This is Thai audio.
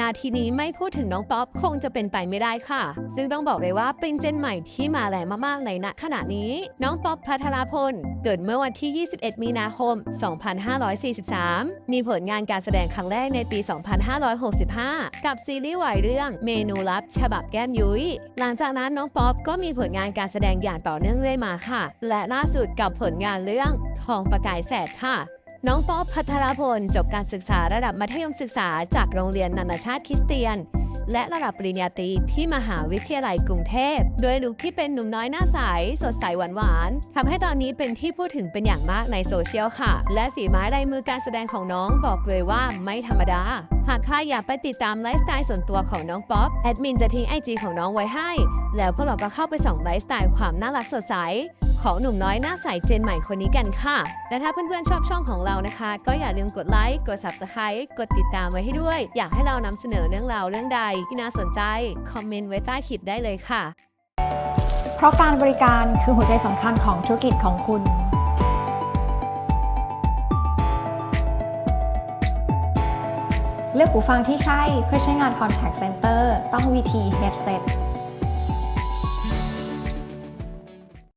นาทีนี้ไม่พูดถึงน้องป๊อปคงจะเป็นไปไม่ได้ค่ะ ซึ่งต้องบอกเลยว่าเป็นเจนใหม่ที่มาแรงมากๆเลยณขณะนี้ น้องป๊อปพัทรพล เกิดเมื่อวันที่ 21 มีนาคม 2543 มีผลงานการแสดงครั้งแรกในปี 2565 กับซีรีส์วายเรื่องเมนูลับ ฉบับแก้มยุ้ย หลังจากนั้นน้องป๊อปก็มีผลงานการแสดงอย่างต่อเนื่องเรื่อยมาค่ะ และล่าสุดกับผลงานเรื่องทองประกายแสดค่ะ น้องป๊อปพัทรพล จบการศึกษาระดับมัธยมศึกษาจากโรงเรียนนานาชาติคริสเตียน และระดับปริญญาตรีที่มหาวิทยาลัยกรุงเทพ โดยลุคที่เป็นหนุ่มน้อยหน้าใสสดใสหวานๆทำให้ตอนนี้เป็นที่พูดถึงเป็นอย่างมากในโซเชียลค่ะ และฝีไม้ลายมือการแสดงของน้องบอกเลยว่าไม่ธรรมดา หากใครอยากไปติดตามไลฟ์สไตล์ส่วนตัวของน้องป๊อปแอดมินจะทิ้งไอจีของน้องไว้ให้ แล้วพวกเราก็เข้าไปส่องไลฟ์สไตล์ความน่ารักสดใส ของหนุ่มน้อยหน้าใสเจนใหม่คนนี้กันค่ะ และถ้าเพื่อนๆชอบช่องของเรานะคะ ก็อย่าลืมกดไลค์ กด Subscribe กดติดตามไว้ให้ด้วย อยากให้เรานำเสนอเรื่องราวเรื่องใดที่น่าสนใจ คอมเมนต์ไว้ใต้คลิปได้เลยค่ะ เพราะการบริการคือหัวใจสำคัญของธุรกิจของคุณเลือกหูฟังที่ใช่เพื่อใช้งาน Contact Center ต้อง VT Headset